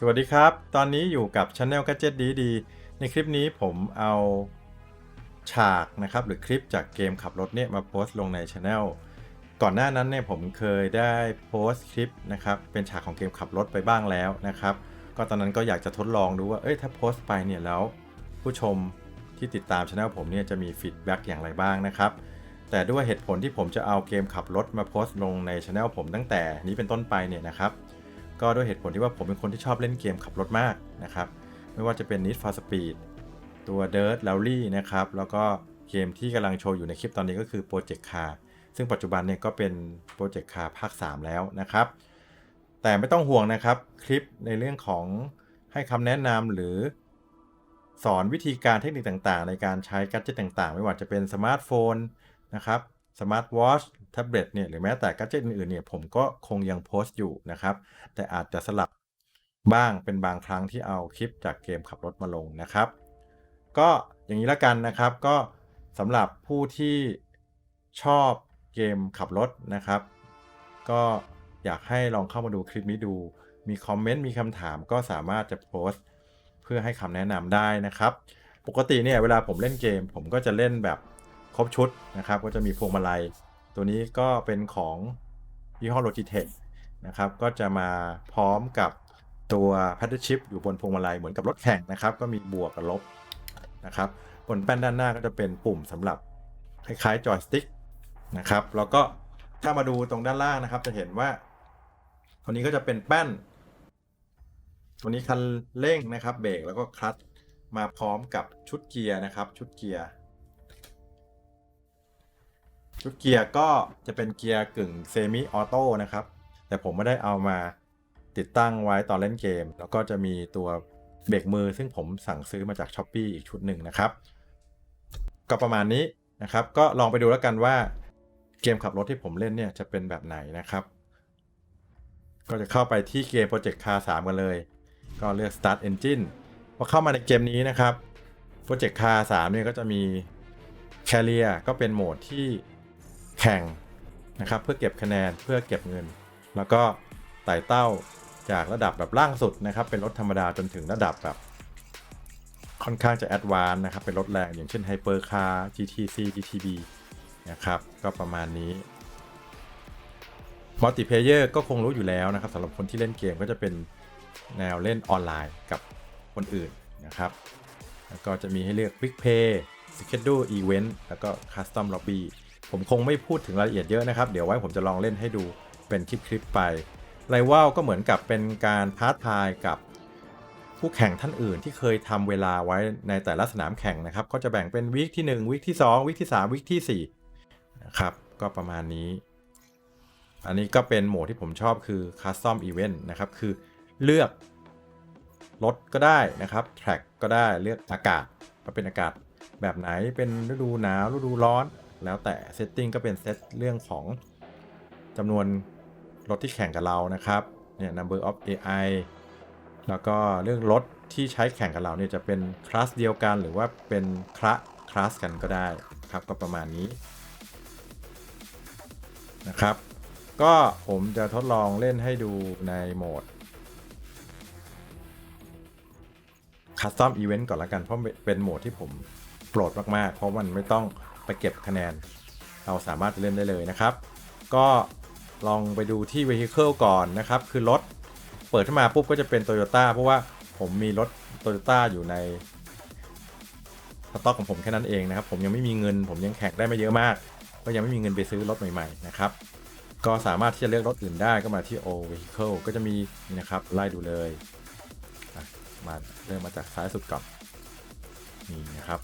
สวัสดีครับ ตอนนี้อยู่กับ Channel Gadget ดีดีๆในคลิปนี้ผมเอาฉากนะครับหรือคลิปจากเกมขับรถเนี่ยมาโพสต์ลงใน Channel ก่อนหน้านั้นเนี่ยผมเคยได้โพสต์คลิปนะครับเป็นฉากของเกมขับรถไปบ้างแล้วนะครับ ก็ตอนนั้นก็อยากจะทดลองดูว่าเอ้ยถ้าโพสต์ไปเนี่ยแล้ว ผู้ชมที่ติดตามช anel ผมเนี่ยจะมีฟีดแบ็กอย่างไรบ้างนะครับแต่ด้วยเหตุผลที่ผมจะเอาเกมขับรถมาโพสต์ลงในช anel ผมตั้งแต่นี้เป็นต้นไปเนี่ยนะครับ ก็ด้วยเหตุผลที่ว่าผมเป็นคนที่ชอบเล่นเกมขับรถมากนะครับ ไม่ว่าจะเป็น Need for Speed ตัว Dirt Rally นะครับ แล้วก็เกมที่กำลังโชว์อยู่ในคลิปตอนนี้ก็คือ Project Car ซึ่งปัจจุบันเนี่ยก็เป็น Project Car ภาค 3 แล้วนะครับ แต่ไม่ต้องห่วงนะครับคลิปในเรื่องของให้คำแนะนำหรือสอนวิธีการเทคนิคต่างๆ ในการใช้แกดเจิตต่างๆ ไม่ว่าจะเป็นสมาร์ทโฟนนะครับสมาร์ทวอช แท็บเล็ตเนี่ยหรือแม้แต่แกดเจตอื่นๆเนี่ยผมก็คงยังโพสต์อยู่นะครับ แต่อาจจะสลับบ้างเป็นบางครั้งที่เอาคลิปจากเกมขับรถมาลงนะครับ ก็อย่างนี้ละกันนะครับ ก็สำหรับผู้ที่ชอบเกมขับรถนะครับ ก็อยากให้ลองเข้ามาดูคลิปนี้ดู มีคอมเมนต์มีคำถามก็สามารถจะโพสต์ เพื่อให้คำแนะนำได้นะครับ ปกติเนี่ยเวลาผมเล่นเกม ผมก็จะเล่นแบบครบชุดนะครับ ก็จะมีพวงมาลัย ตัวนี้ก็เป็นของยี่ห้อ Logitech นะครับ ก็จะมาพร้อมกับตัว paddle shift อยู่บนพวงมาลัยเหมือนกับรถแข่งนะครับ ก็มีบวกกับลบนะครับ บนแป้นด้านหน้าก็จะเป็นปุ่มสำหรับคล้ายๆจอยสติ๊กนะครับ แล้วก็ถ้ามาดูตรงด้านล่างนะครับ จะเห็นว่าตัวนี้ก็จะเป็นแป้น ตัวนี้คันเร่งนะครับ เบรกแล้วก็คลัตช์มาพร้อมกับชุดเกียร์นะครับ ชุดเกียร์ ชุดเกียร์ก็จะเป็นเกียร์กึ่งเซมิออโต้นะครับ แต่ผมไม่ได้เอามาติดตั้งไว้ตอนเล่นเกม แล้วก็จะมีตัวเบรกมือ ซึ่งผมสั่งซื้อมาจาก s h อ p e e อีกชุดหนึ่งนะครับ ก็ประมาณนี้นะครับ ก็ลองไปดูแล้วกันว่าเกมขับรถที่ผมเล่นเนี่ยจะเป็นแบบไหนนะครับ ก็จะเข้าไปที่เกม Project Car 3 กันเลย ก็เลือก Start Engine พอเข้ามาในเกมนี้นะครับ Project Car 3 เนี่ยก็จะมี Career ก็เป็นโหมดที่ แข่งนะครับเพื่อเก็บคะแนนเพื่อเก็บเงิน แล้วก็ไต่เต้าจากระดับแบบล่างสุดนะครับเป็นรถธรรมดาจนถึงระดับแบบค่อนข้างจะแอดวานซ์นะครับเป็นรถแรงอย่างเช่น Hyper Car GTC GTB นะครับก็ประมาณนี้มัลติเพเยอร์ก็คงรู้อยู่แล้วนะครับสำหรับคนที่เล่นเกมก็จะเป็นแนวเล่นออนไลน์กับคนอื่นนะครับ แล้วก็จะมีให้เลือก Quick Pay Schedule Event แล้วก็ Custom Lobby ผมคงไม่พูดถึงรายละเอียดเยอะนะครับ เดี๋ยวไว้ผมจะลองเล่นให้ดูเป็นคลิปๆไปไรว่าก็เหมือนกับเป็นการท้าทายกับผู้แข่งท่านอื่นที่เคยทำเวลาไว้ในแต่ละสนามแข่งนะครับก็จะแบ่งเป็นวีคที่ 1วีคที่ 2วีคที่ 3วีคที่4นะครับก็ประมาณนี้ อันนี้ก็เป็นโหมดที่ผมชอบคือ Custom Event นะครับ คือเลือกรถก็ได้นะครับ Track ก็ได้เลือกอากาศก็เป็นอากาศแบบไหนเป็นฤดูหนาวฤดูร้อน แล้วแต่ Setting ก็เป็นเซตเรื่องของจำนวนรถที่แข่งกับเรานะครับเนี่ย number of AI แล้วก็เรื่องรถที่ใช้แข่งกับเราเนี่ยจะเป็นคลาสเดียวกันหรือว่าเป็นคละคลาสกันก็ได้ครับก็ประมาณนี้นะครับ ก็ผมจะทดลองเล่นให้ดูในโหมด Custom Event ก่อนละกันเพราะเป็นโหมดที่ผมโปรดมาก ๆ เพราะมันไม่ต้อง ไปเก็บคะแนน เราสามารถเล่นได้เลยนะครับ ก็ลองไปดูที่ Vehicle ก่อนนะครับ คือรถเปิดขึ้นมาปุ๊บก็จะเป็น Toyota เพราะว่าผมมีรถ Toyota อยู่ในสต็อกของผมแค่นั้นเองนะครับ ผมยังไม่มีเงิน ผมยังแข่งได้ไม่เยอะมาก ก็ยังไม่มีเงินไปซื้อรถใหม่ๆนะครับ ก็สามารถที่จะเลือกรถอื่นได้ก็มาที่ O Vehicle ก็จะมีนะครับไล่ดูเลย มาเริ่มมาจากซ้ายสุดก่อนนี่นะครับ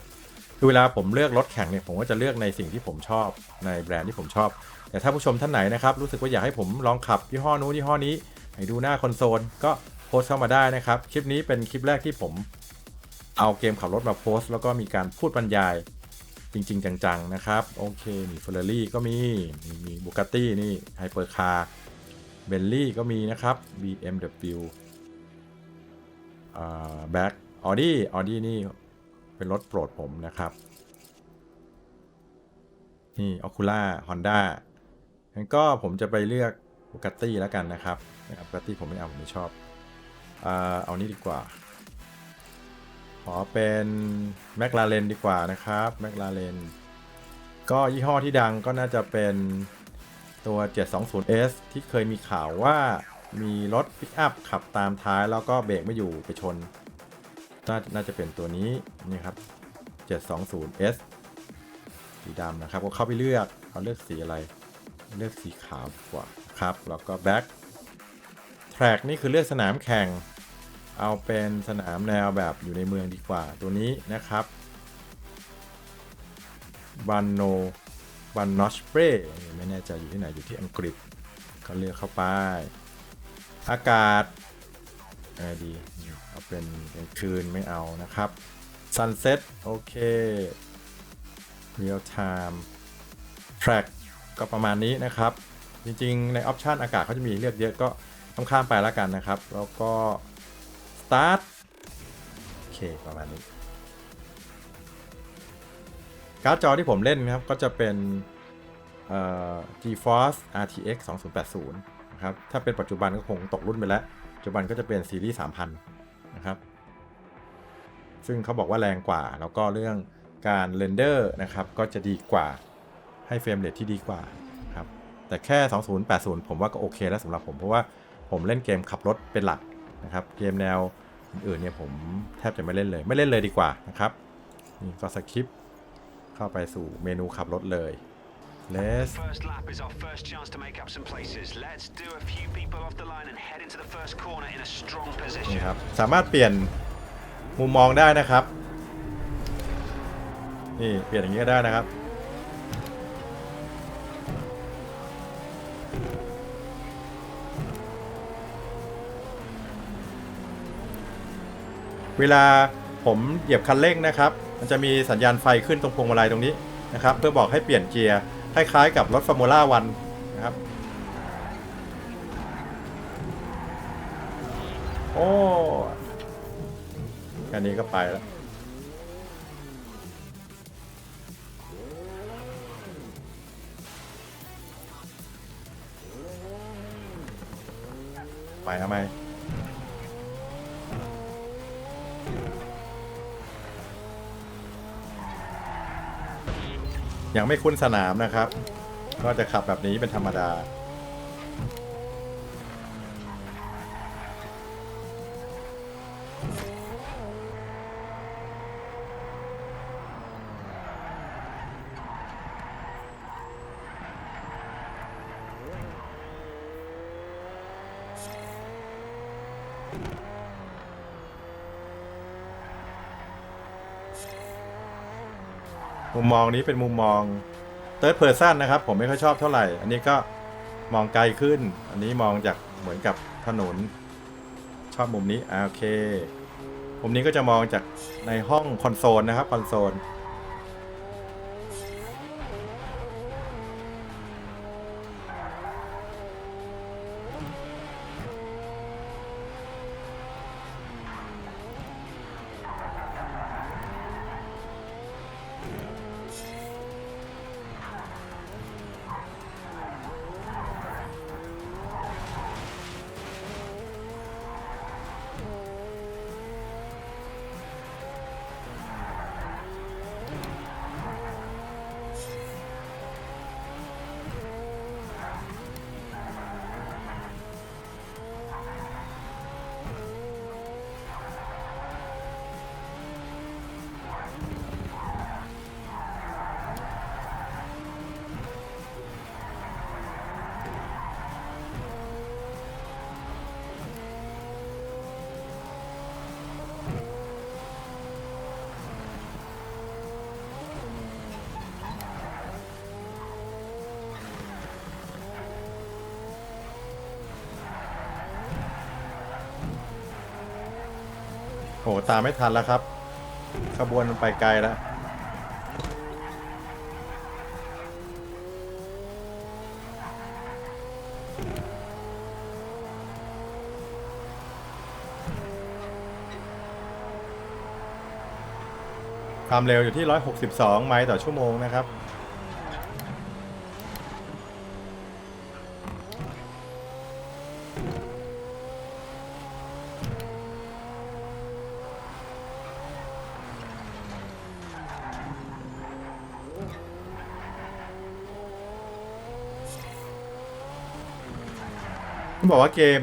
คือเวลาผมเลือกรถแข่งเนี่ยผมก็จะเลือกในสิ่งที่ผมชอบในแบรนด์ที่ผมชอบ แต่ถ้าผู้ชมท่านไหนนะครับรู้สึกว่าอยากให้ผมลองขับยี่ห้อนู้นยี่ห้อนี้ให้ดูหน้าคอนโซลก็โพสเข้ามาได้นะครับ คลิปนี้เป็นคลิปแรกที่ผมเอาเกมขับรถมาโพสแล้วก็มีการพูดบรรยายจริง ๆ จัง ๆ นะครับ โอเค มีเฟอร์รารี่ก็มี มีมีบูก a ตตี้นี่ไฮเปอร์คาร์เบลลี่ก็มีนะครับ BMW อ่าแบ็กออดี้ออดี้นี่ เป็นรถโปรดผมนะครับ นี่ออคูล่าฮอนด้างั้นก็ผมจะไปเลือกบูก a ตตี้แล้วกันนะครับบูก a ตตี้ผมไม่เอา ผมไม่ชอบอเอานี้ดีกว่า ขอเป็นแม l ลาเรนดีกว่านะครับแม l ลาเรนก็ยี่ห้อที่ดังก็น่าจะเป็นตัว 720S ที่เคยมีข่าวว่ามีรถปิกอัพขับตามท้ายแล้วก็เบรกไม่อยู่ไปชน น่าจะเป็นตัวนี้นี่ครับ 720S สีดำนะครับ ก็เข้าไปเลือกเอาเลือกสีอะไร เลือกสีขาวดีกว่าครับ แล้วก็ back track นี่คือเลือกสนามแข่ง เอาเป็นสนามแนวแบบอยู่ในเมืองดีกว่า ตัวนี้นะครับบันโนบันนอชเบรไม่แน่ใจอยู่ที่ไหน อยู่ที่อังกฤษ ก็เลือกเข้าไป อากาศอะไรดี เอาเป็นกลางคืนไม่เอานะครับ Sunset โอเค Real Time Track ก็ประมาณนี้นะครับ จริงๆ ในออปชันอากาศเขาจะมีเลือกเยอะก็ต้องข้ามไปแล้วกันนะครับ แล้วก็ Start โอเค ประมาณนี้การ์ดจอที่ผมเล่นนะครับ ก็จะเป็นเอ่อ GeForce RTX 2080 นะครับ ถ้าเป็นปัจจุบันก็คงตกรุ่นไปแล้ว ปัจจุบันก็จะเป็นซีรีส์ 3000 นะครับ ซึ่งเขาบอกว่าแรงกว่า แล้วก็เรื่องการเรนเดอร์นะครับ ก็จะดีกว่าให้เฟรมเรทที่ดีกว่าครับ แต่แค่ 2080 ผมว่าก็โอเคแล้วสำหรับผมเพราะว่าผมเล่นเกมขับรถเป็นหลักนะครับ เกมแนวอื่นเนี่ยผมแทบจะไม่เล่นเลย ไม่เล่นเลยดีกว่านะครับ นี่ก็สคริปต์เข้าไปสู่เมนูขับรถเลย Let's First lap is our first chance to make up some places. Let's do a few people off the line and head into the first corner in a strong นี่ position. ครับ สามารถเปลี่ยนมุมมองได้นะครับ นี่เปลี่ยนอย่างนี้ก็ได้นะครับ เวลาผมเหยียบคันเร่งนะครับ มันจะมีสัญญาณไฟขึ้นตรงพวงมาลัยตรงนี้นะครับ เพื่อบอกให้เปลี่ยนเกียร์ คล้ายๆกับรถฟอร์มูล่าวันนะครับ โอ้แค่นี้ก็ไปแล้วไปทำไม ยังไม่คุ้นสนามนะครับ ก็จะขับแบบนี้เป็นธรรมดา มุมมองนี้เป็นมุมมอง third person นะครับ ผมไม่ค่อยชอบเท่าไหร่ อันนี้ก็มองไกลขึ้น อันนี้มองจากเหมือนกับถนน ชอบมุมนี้โอเคมุมนี้ก็จะมองจากในห้องคอนโซลนะครับคอนโซล ตามไม่ทันแล้วครับ ขบวนมันไปไกลแล้ว ความเร็วอยู่ที่ 162 ไมล์ต่อชั่วโมงนะครับ บอกว่าเกม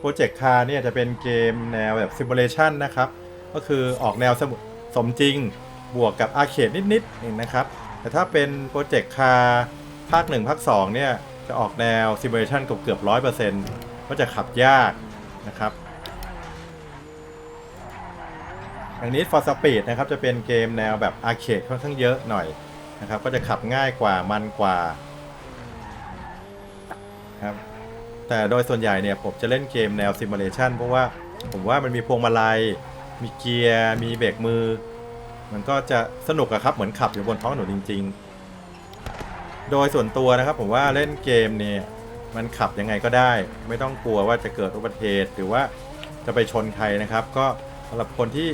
Project Car เนี่ยจะเป็นเกมแนวแบบ Simulation นะครับ ก็คือออกแนวสมสมจริงบวกกับอาร์เคดนิดๆเองนะครับ แต่ถ้าเป็น Project Car ภาค 1 ภาค 2 เนี่ย จะออกแนว Simulation เกือบเกือบร้อยเปอร์เซ็นต์ก็จะขับยากนะครับอย่างนี้ For Speed นะครับ จะเป็นเกมแนวแบบอาร์เคดค่อนข้างเยอะหน่อยนะครับ ก็จะขับง่ายกว่ามันกว่าครับ แต่โดยส่วนใหญ่เนี่ยผมจะเล่นเกมแนว Simulation เพราะว่าผมว่ามันมีพวงมาลัย มีเกียร์ มีเบรกมือ มันก็จะสนุกอะครับ เหมือนขับอยู่บนท้องถนนจริง ๆ โดยส่วนตัวนะครับผมว่าเล่นเกมเนี่ยมันขับยังไงก็ได้ ไม่ต้องกลัวว่าจะเกิดอุบัติเหตุหรือว่าจะไปชนใครนะครับ ก็สำหรับคนที่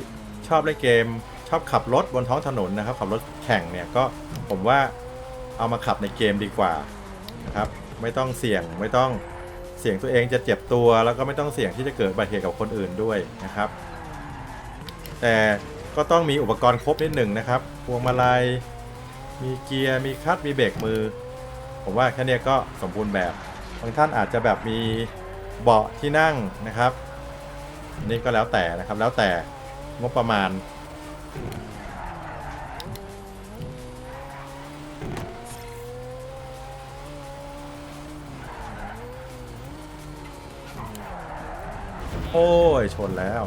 ชอบเล่นเกม ชอบขับรถบนท้องถนนนะครับขับรถแข่งเนี่ยก็ผมว่าเอามาขับในเกมดีกว่านะครับไม่ต้องเสี่ยงไม่ต้อง สี่ยงตัวเองจะเจ็บตัว แล้วก็ไม่ต้องเสี่ยงที่จะเกิดอุบัติเหตุกับคนอื่นด้วยนะครับ แต่ก็ต้องมีอุปกรณ์ครบนิดหนึ่งนะครับ พวงมาลัย มีเกียร์ มีคัตมีเบรกมือ ผมว่าแค่นี้ก็สมบูรณ์แบบ บางท่านอาจจะแบบมีเบาะที่นั่งนะครับ นี่ก็แล้วแต่นะครับ แล้วแต่งบประมาณ โอ้ย ชนแล้ว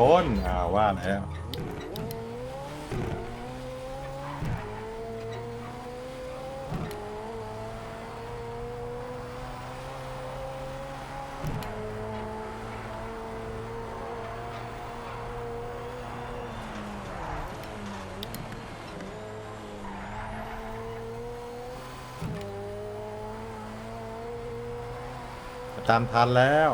ชนอ่าว่าแล้วตามทันแล้ว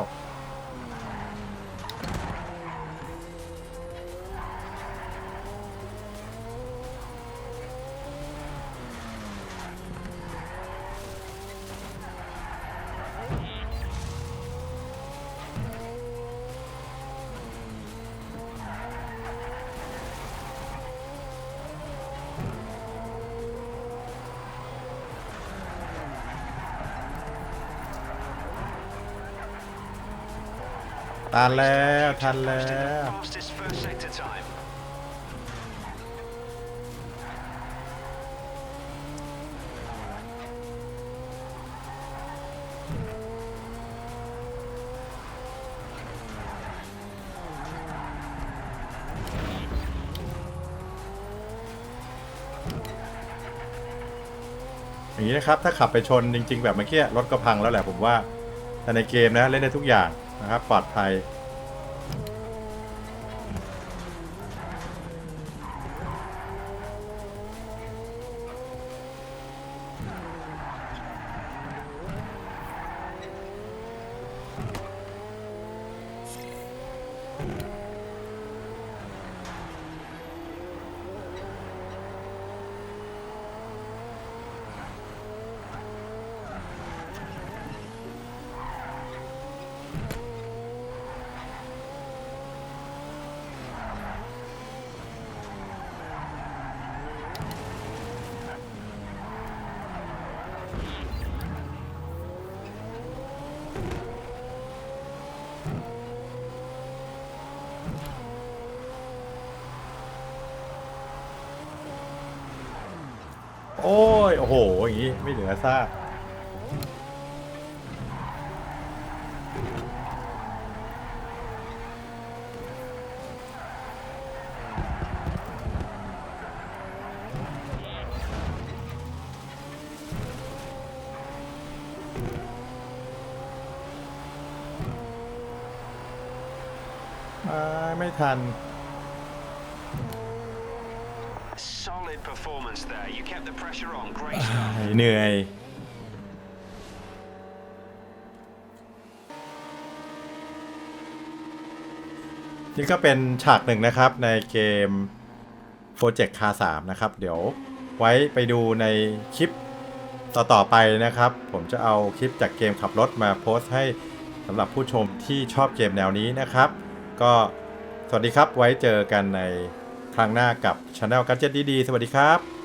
ทันแล้วทันแล้วอย่างนี้นะครับ ถ้าขับไปชนจริง ๆ แบบเมื่อกี้รถก็พังแล้วแหละผมว่า แต่ในเกมนะเล่นได้ทุกอย่างนะครับปลอดภัย โอ้ ย โอ้โห อย่างนี้ ไม่เหลือซากอ่าไม่ทัน เหนื่อย Well, นี่ก็เป็นฉากหนึ่งนะครับในเกม Project Car 3นะครับ เดี๋ยวไว้ไปดูในคลิปต่อ ๆ ไปนะครับ ผมจะเอาคลิปจากเกมขับรถมาโพสต์ให้สำหรับผู้ชมที่ชอบเกมแนวนี้นะครับ ก็สวัสดีครับไว้เจอกันในครั้งหน้ากับ Channel Gadget ดี ๆ สวัสดีครับ